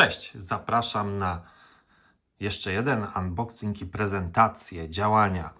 Cześć, zapraszam na jeszcze jeden unboxing i prezentację działania.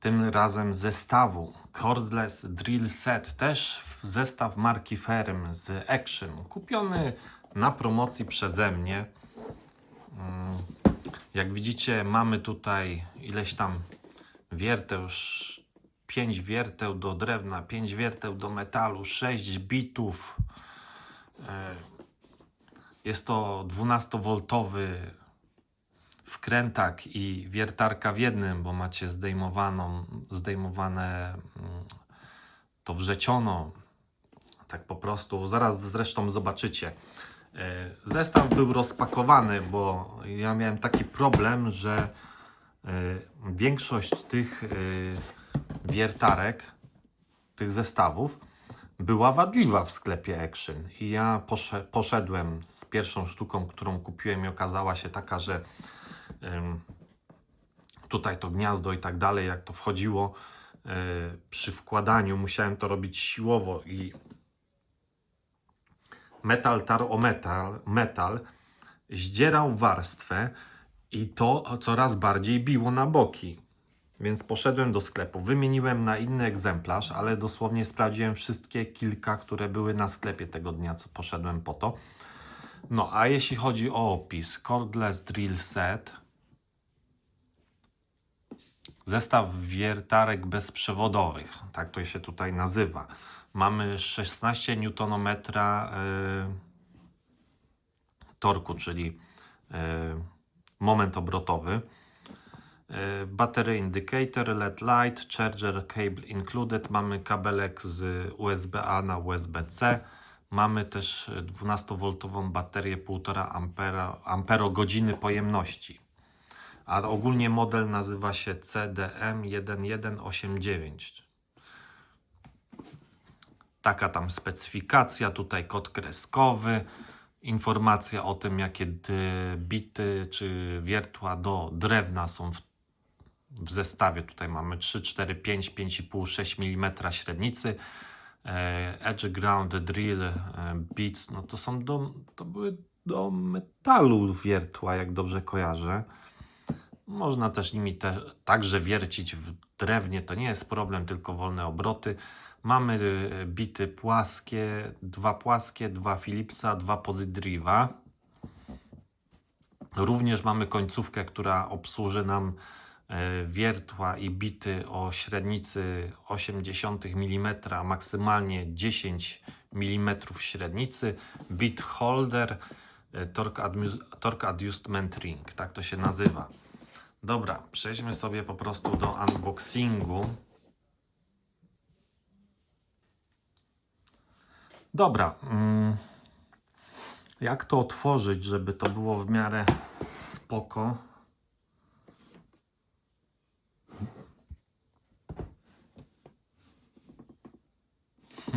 Tym razem zestawu Cordless Drill Set, też zestaw marki Ferm z Action, kupiony na promocji przeze mnie. Mm, Jak widzicie, mamy tutaj ileś tam wierteł, sz- pięć wierteł do drewna, pięć wierteł do metalu, 6 bitów. Jest to 12-woltowy wkrętak i wiertarka w jednym, bo macie zdejmowaną, zdejmowane mm, to wrzeciono. Tak po prostu. Zaraz zresztą zobaczycie. E, Zestaw był rozpakowany, bo ja miałem taki problem, że e, większość tych e, wiertarek, tych zestawów, była wadliwa w sklepie Action. I ja posze- poszedłem z pierwszą sztuką, którą kupiłem i okazała się taka, że tutaj to gniazdo i tak dalej, jak to wchodziło y, przy wkładaniu, musiałem to robić siłowo i metal tarł o metal, metal zdzierał warstwę i to coraz bardziej biło na boki. Więc poszedłem do sklepu, wymieniłem na inny egzemplarz, ale dosłownie sprawdziłem wszystkie kilka, które były na sklepie tego dnia, co poszedłem po to. No, a jeśli chodzi o opis, Cordless Drill Set, zestaw wiertarek bezprzewodowych, tak to się tutaj nazywa. Mamy 16 Nm yy, torku, czyli yy, moment obrotowy. E, Battery indicator, LED light, charger cable included. Mamy kabelek z USB-A na USB-C. Mamy też 12V baterię 1,5 ampera, amperogodziny pojemności. A ogólnie model nazywa się CDM1189. Taka tam specyfikacja, tutaj kod kreskowy, informacja o tym, jakie bity czy wiertła do drewna są w w zestawie tutaj mamy 3, 4, 5, 5,5, 6 mm średnicy. E, Edge Ground Drill e, Beats, no to są do, to były do metalu wiertła, jak dobrze kojarzę. Można też nimi te, także wiercić w drewnie, to nie jest problem, tylko wolne obroty. Mamy e, bity płaskie, dwa płaskie, dwa Philipsa, dwa Pozydriva. Również mamy końcówkę, która obsłuży nam wiertła i bity o średnicy 0,8 mm, maksymalnie 10 mm średnicy. Bit holder, e, torque, torque adjustment ring, tak to się nazywa. Dobra, przejdźmy sobie po prostu do unboxingu. Dobra. Mm. Jak to otworzyć, żeby to było w miarę spoko?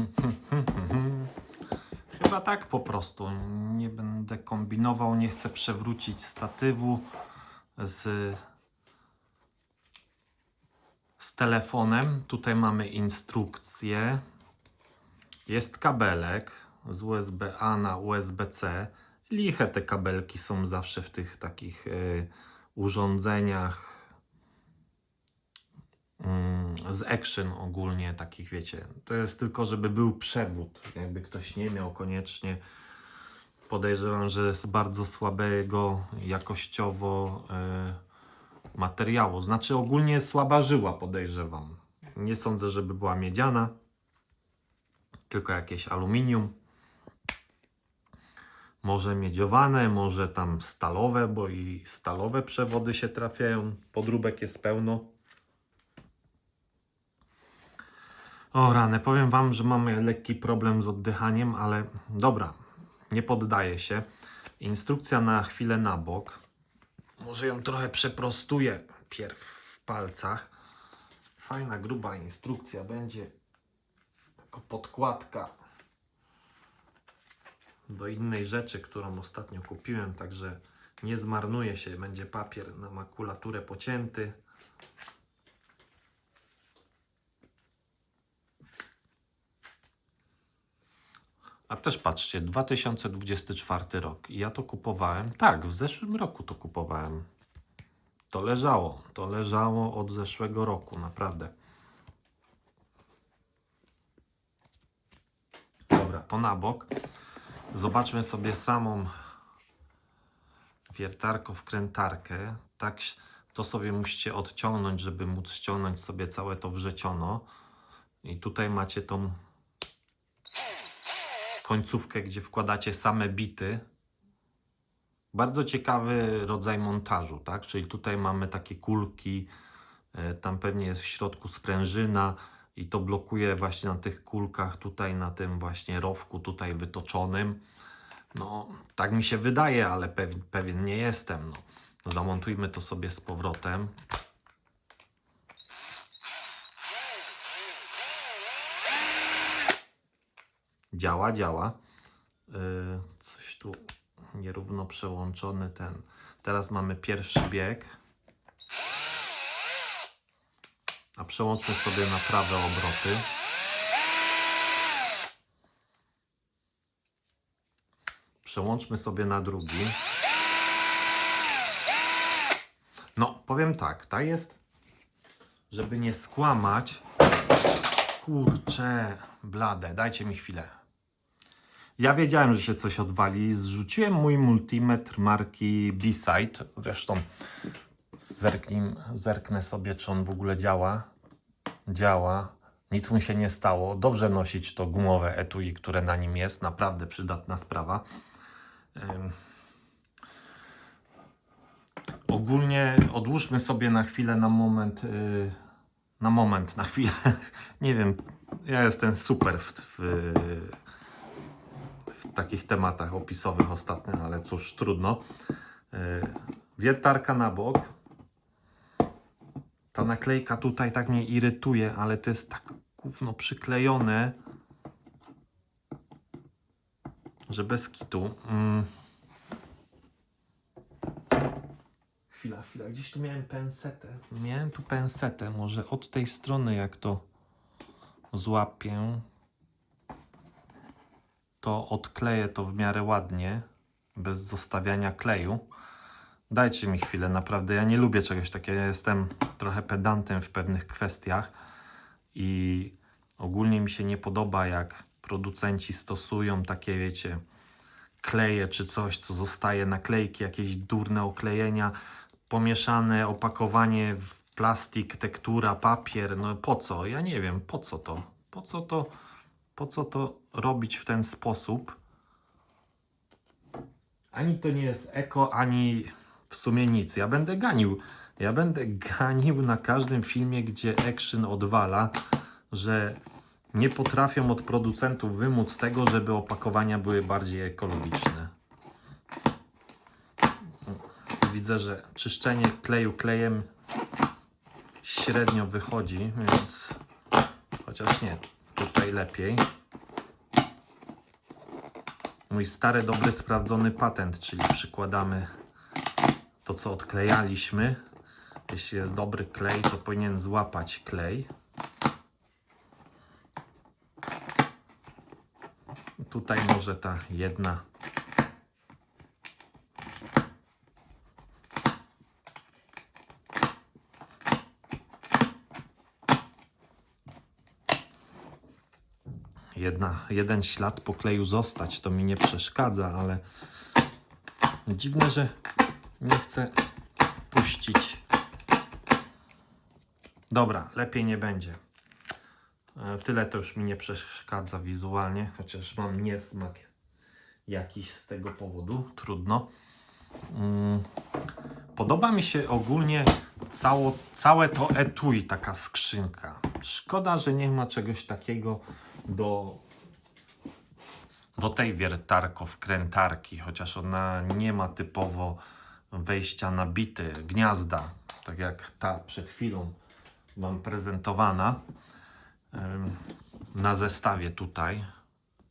Chyba tak po prostu. Nie będę kombinował, nie chcę przewrócić statywu z, z telefonem. Tutaj mamy instrukcję. Jest kabelek z USB-A na USB-C. Liche te kabelki są zawsze w tych takich y, urządzeniach z Action ogólnie takich, wiecie. To jest tylko, żeby był przewód. Jakby ktoś nie miał koniecznie. Podejrzewam, że jest bardzo słabego jakościowo y, materiału. Znaczy ogólnie słaba żyła podejrzewam. Nie sądzę, żeby była miedziana tylko jakieś aluminium. Może miedziowane, może tam stalowe, bo i stalowe przewody się trafiają. Podróbek jest pełno. O rany, powiem Wam, że mamy lekki problem z oddychaniem, ale dobra, nie poddaję się. Instrukcja na chwilę na bok. Może ją trochę przeprostuję pierw w palcach. Fajna, gruba instrukcja będzie jako podkładka do innej rzeczy, którą ostatnio kupiłem, także nie zmarnuje się, będzie papier na makulaturę pocięty. A też patrzcie, 2024 rok. Ja to kupowałem. Tak, w zeszłym roku to kupowałem. To leżało. To leżało od zeszłego roku, naprawdę. Dobra, to na bok. Zobaczmy sobie samą wiertarko wkrętarkę. Tak, to sobie musicie odciągnąć, żeby móc ściągnąć sobie całe to wrzeciono. I tutaj macie tą końcówkę, gdzie wkładacie same bity. Bardzo ciekawy rodzaj montażu, tak? Czyli tutaj mamy takie kulki, e, tam pewnie jest w środku sprężyna i to blokuje właśnie na tych kulkach, tutaj na tym właśnie rowku tutaj wytoczonym. No, tak mi się wydaje, ale pewien, pewien nie jestem. No. Zamontujmy to sobie z powrotem. Działa, działa. Yy, coś tu nierówno przełączony ten. Teraz mamy pierwszy bieg. A przełączmy sobie na prawe obroty. Przełączmy sobie na drugi. No, powiem tak, ta jest, żeby nie skłamać. Kurczę, blade, dajcie mi chwilę. Ja wiedziałem, że się coś odwali. Zrzuciłem mój multimetr marki B-Side. Zresztą zerknę sobie, czy on w ogóle działa. Działa. Nic mu się nie stało. Dobrze nosić to gumowe etui, które na nim jest. Naprawdę przydatna sprawa. Ym. Ogólnie odłóżmy sobie na chwilę, na moment, yy, na moment, na chwilę. Nie wiem, ja jestem super w, w, w takich tematach opisowych ostatnio, ale cóż, trudno. Yy, Wiertarka na bok. Ta naklejka tutaj tak mnie irytuje, ale to jest tak gówno przyklejone, że bez kitu. Mm. Chwila, chwila, gdzieś tu miałem pensetę. Miałem tu pensetę, może od tej strony jak to złapię, to odkleję to w miarę ładnie, bez zostawiania kleju. Dajcie mi chwilę, naprawdę ja nie lubię czegoś takiego. Ja jestem trochę pedantem w pewnych kwestiach i ogólnie mi się nie podoba, jak producenci stosują takie, wiecie, kleje czy coś, co zostaje, naklejki, jakieś durne oklejenia, pomieszane opakowanie w plastik, tektura, papier. No po co? Ja nie wiem, po co to? Po co to, po co to robić w ten sposób? Ani to nie jest eko, ani w sumie nic. Ja będę ganił. Ja będę ganił na każdym filmie, gdzie Action odwala, że nie potrafią od producentów wymóc tego, żeby opakowania były bardziej ekologiczne. Widzę, że czyszczenie kleju klejem średnio wychodzi, więc chociaż nie, tutaj lepiej. Mój stary, dobry, sprawdzony patent, czyli przykładamy to, co odklejaliśmy. Jeśli jest dobry klej, to powinien złapać klej. Tutaj może ta jedna. Jedna, jeden ślad po kleju zostać, to mi nie przeszkadza, ale dziwne, że nie chcę puścić. Dobra, lepiej nie będzie. E, Tyle to już mi nie przeszkadza wizualnie, chociaż mam niesmak jakiś z tego powodu. Trudno. Mm, Podoba mi się ogólnie cało, całe to etui, taka skrzynka. Szkoda, że nie ma czegoś takiego do, do tej wiertarko wkrętarki, chociaż ona nie ma typowo wejścia na bity, gniazda, tak jak ta przed chwilą Wam prezentowana na zestawie tutaj.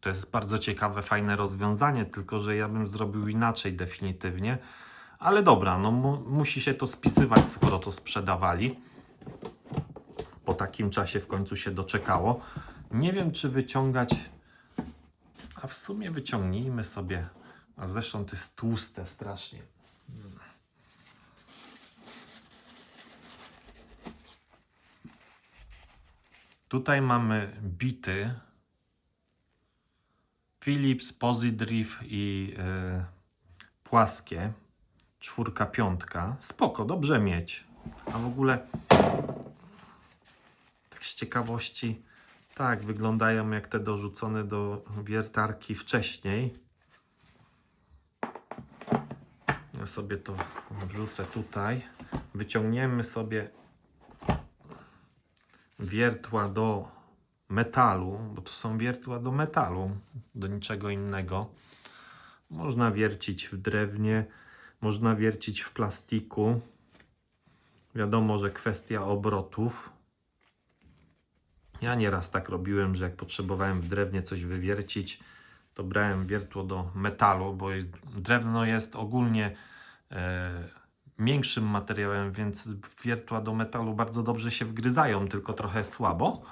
To jest bardzo ciekawe, fajne rozwiązanie, tylko że ja bym zrobił inaczej definitywnie. Ale dobra, no mu, musi się to spisywać, skoro to sprzedawali. Po takim czasie w końcu się doczekało. Nie wiem, czy wyciągać A w sumie wyciągnijmy sobie, a zresztą to jest tłuste strasznie. Tutaj mamy bity Philips, Pozidriv i e, płaskie. Czwórka, piątka. Spoko, dobrze mieć. A w ogóle tak z ciekawości, tak, wyglądają jak te dorzucone do wiertarki wcześniej. Ja sobie to wrzucę tutaj. Wyciągniemy sobie wiertła do metalu, bo to są wiertła do metalu, do niczego innego. Można wiercić w drewnie, można wiercić w plastiku. Wiadomo, że kwestia obrotów. Ja nieraz tak robiłem, że jak potrzebowałem w drewnie coś wywiercić, to brałem wiertło do metalu, bo drewno jest ogólnie e, miększym materiałem, więc wiertła do metalu bardzo dobrze się wgryzają, tylko trochę słabo.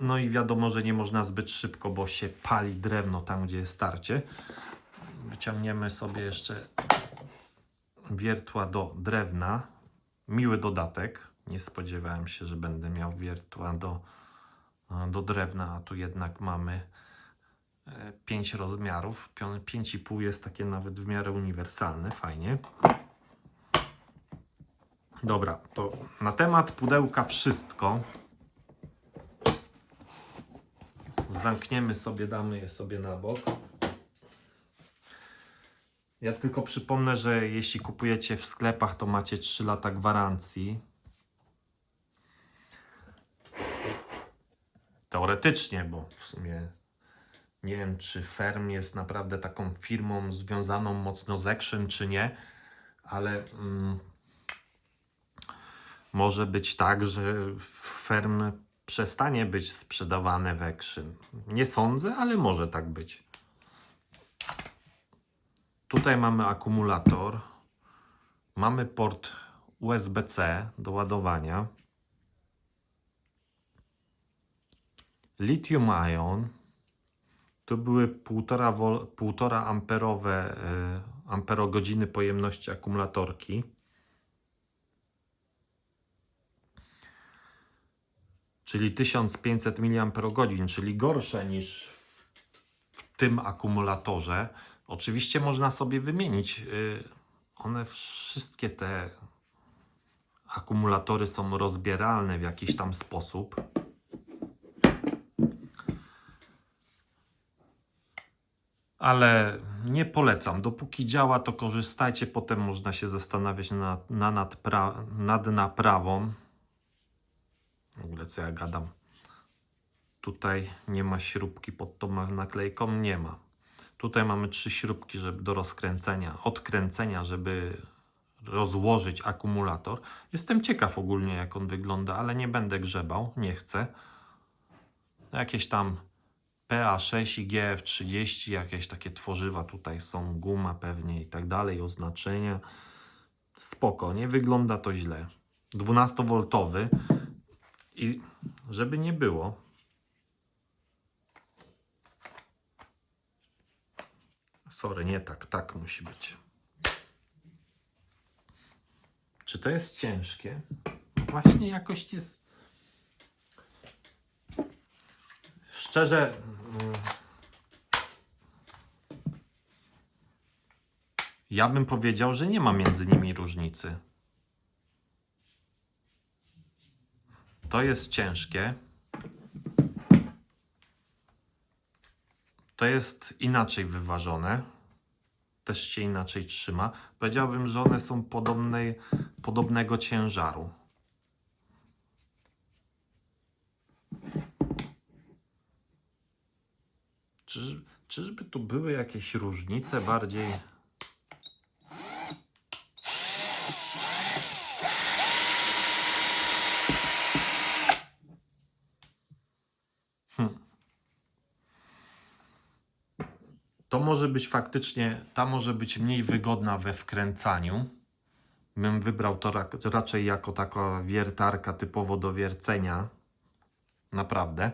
No i wiadomo, że nie można zbyt szybko, bo się pali drewno tam, gdzie jest starcie. Wyciągniemy sobie jeszcze wiertła do drewna. Miły dodatek. Nie spodziewałem się, że będę miał wiertła do, do drewna, a tu jednak mamy 5 rozmiarów. 5,5 jest takie nawet w miarę uniwersalne, fajnie. Dobra, to na temat pudełka wszystko. Zamkniemy sobie, damy je sobie na bok. Ja tylko przypomnę, że jeśli kupujecie w sklepach, to macie 3 lata gwarancji. Teoretycznie, bo w sumie nie wiem, czy Ferm jest naprawdę taką firmą związaną mocno z Action, czy nie, ale mm, może być tak, że Ferm przestanie być sprzedawane w Action. Nie sądzę, ale może tak być. Tutaj mamy akumulator. Mamy port USB-C do ładowania. Lithium ion. Tu były 1,5 wol- 1,5 amperowe y, amperogodziny pojemności akumulatorki. Czyli 1500 mAh, czyli gorsze niż w tym akumulatorze. Oczywiście można sobie wymienić. y, One wszystkie te akumulatory są rozbieralne w jakiś tam sposób. Ale nie polecam. Dopóki działa, to korzystajcie. Potem można się zastanawiać nad, na nadpra, nad naprawą. W ogóle co ja gadam. Tutaj nie ma śrubki pod tą naklejką. Nie ma. Tutaj mamy trzy śrubki żeby do rozkręcenia, odkręcenia, żeby rozłożyć akumulator. Jestem ciekaw ogólnie, jak on wygląda, ale nie będę grzebał, nie chcę. Jakieś tam PA6 i GF30, jakieś takie tworzywa tutaj są, guma pewnie i tak dalej, oznaczenia. Spoko, nie wygląda to źle. 12V i żeby nie było, Sorry, nie tak, tak musi być. Czy to jest ciężkie? Właśnie jakoś jest. Szczerze. mm, Ja bym powiedział, że nie ma między nimi różnicy. To jest ciężkie. To jest inaczej wyważone. Też się inaczej trzyma. Powiedziałbym, że one są podobnej, podobnego ciężaru. Czyż, czyżby tu były jakieś różnice bardziej? To może być faktycznie, ta może być mniej wygodna we wkręcaniu. Bym wybrał to ra raczej jako taka wiertarka typowo do wiercenia. Naprawdę.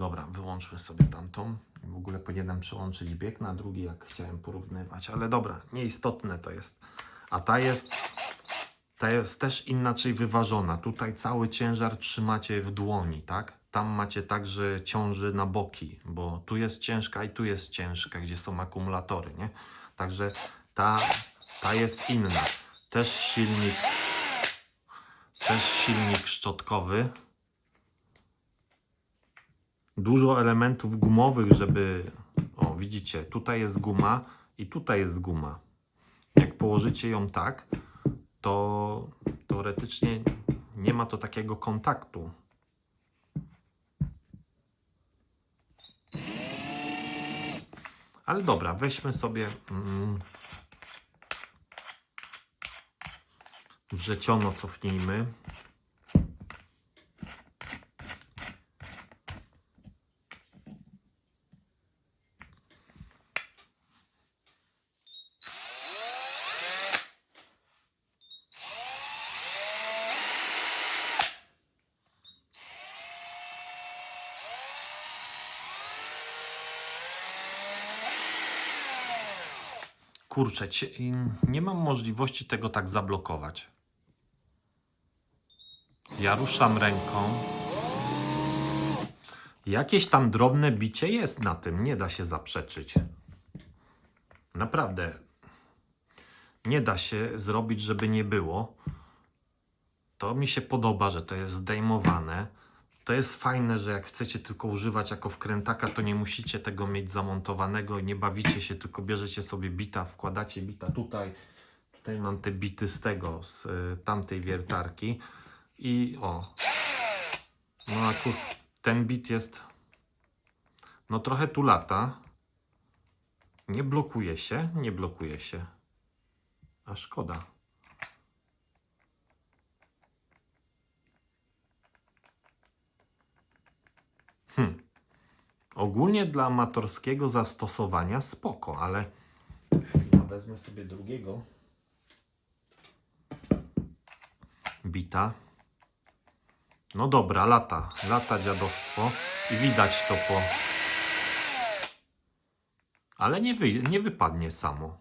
Dobra, wyłączmy sobie tamtą. W ogóle powinienem przełączyć bieg na drugi, jak chciałem porównywać, ale dobra, nieistotne to jest. A ta jest, ta jest też inaczej wyważona. Tutaj cały ciężar trzymacie w dłoni, tak? Tam macie tak, że ciąży na boki, bo tu jest ciężka i tu jest ciężka, gdzie są akumulatory, nie? Także ta, ta jest inna. Też silnik, też silnik szczotkowy dużo elementów gumowych, żeby. O, widzicie, tutaj jest guma i tutaj jest guma. Jak położycie ją tak, to teoretycznie nie ma to takiego kontaktu. Ale dobra, weźmy sobie. Mm, wrzeciono cofnijmy. Kurczę, nie mam możliwości tego tak zablokować. Ja ruszam ręką. Jakieś tam drobne bicie jest na tym, nie da się zaprzeczyć. Naprawdę. Nie da się zrobić, żeby nie było. To mi się podoba, że to jest zdejmowane. To jest fajne, że jak chcecie tylko używać jako wkrętaka, to nie musicie tego mieć zamontowanego i nie bawicie się, tylko bierzecie sobie bita, wkładacie bita tutaj. Tutaj mam te bity z tego, z y, tamtej wiertarki. I o. No akurat ten bit jest. No trochę tu lata. Nie blokuje się, nie blokuje się. A szkoda. Ogólnie dla amatorskiego zastosowania spoko, ale chwila, wezmę sobie drugiego bita. No dobra, lata, lata dziadostwo i widać to po... Ale nie, wy, nie wypadnie samo.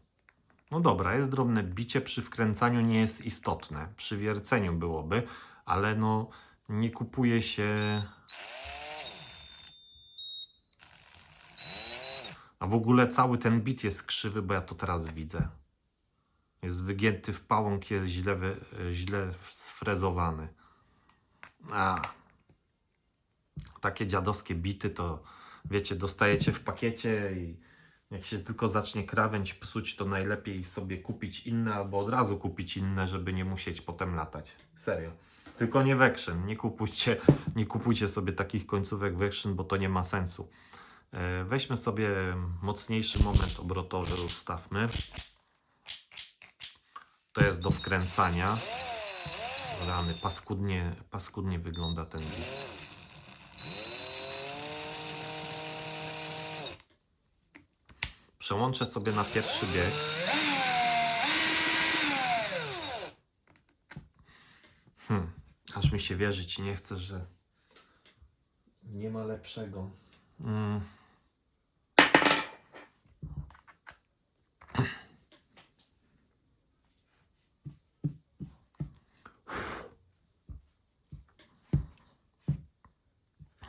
No dobra, jest drobne bicie, przy wkręcaniu nie jest istotne. Przy wierceniu byłoby, ale no nie kupuje się A w ogóle cały ten bit jest krzywy, bo ja to teraz widzę. Jest wygięty w pałąk, jest źle, wy, źle sfrezowany. A. Takie dziadowskie bity to, wiecie, dostajecie w pakiecie i jak się tylko zacznie krawędź psuć, to najlepiej sobie kupić inne albo od razu kupić inne, żeby nie musieć potem latać. Serio. Tylko nie Vection. Nie kupujcie, nie kupujcie sobie takich końcówek Vection, bo to nie ma sensu. E, Weźmy sobie mocniejszy moment obrotowy, ustawmy. To jest do wkręcania. Rany, paskudnie, paskudnie wygląda ten bit. Przełączę sobie na pierwszy bieg. Hmm, aż mi się wierzyć nie chce, że nie ma lepszego. Mm.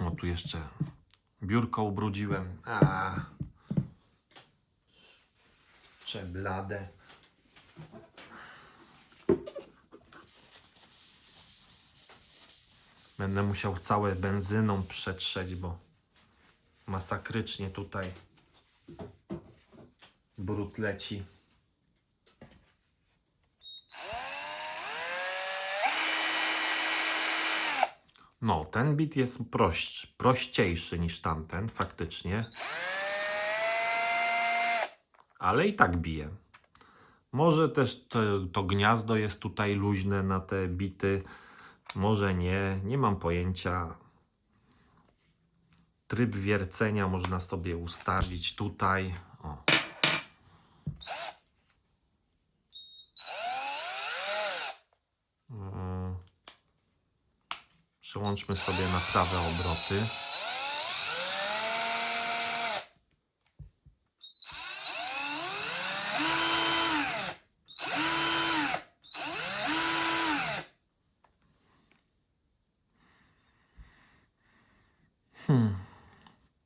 O, tu jeszcze biurko ubrudziłem. A. Przeblade. Będę musiał całe benzyną przetrzeć, bo masakrycznie tutaj brud leci. No, ten bit jest prość, prościejszy niż tamten, faktycznie. Ale i tak bije. Może też to, to gniazdo jest tutaj luźne na te bity. Może nie, nie mam pojęcia. Tryb wiercenia można sobie ustawić tutaj. O. Przełączmy sobie na prawe obroty. Hmm.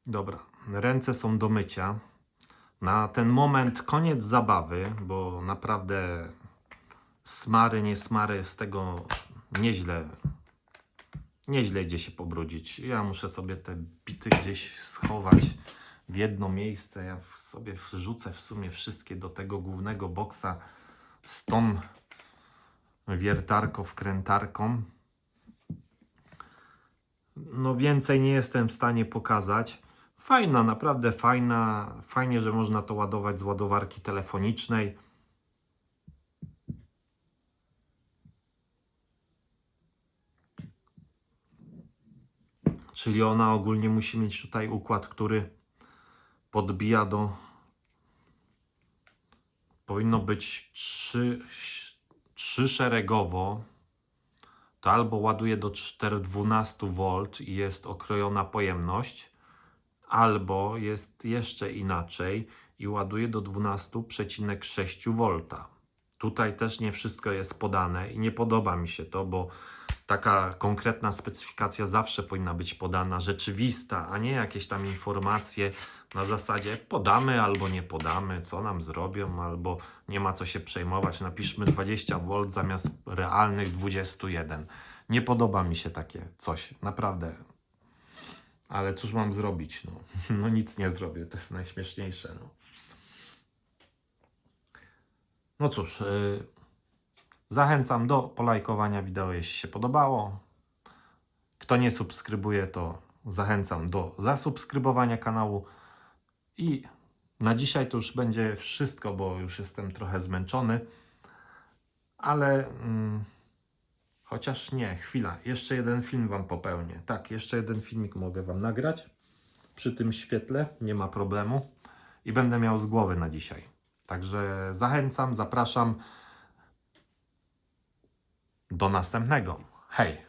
Dobra, ręce są do mycia. Na ten moment koniec zabawy, bo naprawdę smary, nie smary z tego nieźle nieźle idzie się pobrudzić. Ja muszę sobie te bity gdzieś schować w jedno miejsce. Ja sobie wrzucę w sumie wszystkie do tego głównego boksa z tą wiertarką, wkrętarką. No więcej nie jestem w stanie pokazać. Fajna, naprawdę fajna. Fajnie, że można to ładować z ładowarki telefonicznej. Czyli ona ogólnie musi mieć tutaj układ, który podbija do. Powinno być trzy, trzy szeregowo. To albo ładuje do 412 V i jest okrojona pojemność, albo jest jeszcze inaczej i ładuje do 12,6 V. Tutaj też nie wszystko jest podane i nie podoba mi się to, bo taka konkretna specyfikacja zawsze powinna być podana, rzeczywista, a nie jakieś tam informacje na zasadzie podamy albo nie podamy, co nam zrobią, albo nie ma co się przejmować, napiszmy 20 V zamiast realnych 21. Nie podoba mi się takie coś, naprawdę. Ale cóż mam zrobić? No, no nic nie zrobię, to jest najśmieszniejsze. No, no cóż, yy, zachęcam do polajkowania wideo, jeśli się podobało. Kto nie subskrybuje, to zachęcam do zasubskrybowania kanału. I na dzisiaj to już będzie wszystko, bo już jestem trochę zmęczony. Ale mm, chociaż nie, chwila. Jeszcze jeden film Wam popełnię. Tak, jeszcze jeden filmik mogę Wam nagrać. Przy tym świetle nie ma problemu. I będę miał z głowy na dzisiaj. Także zachęcam, zapraszam. Do następnego. Hej!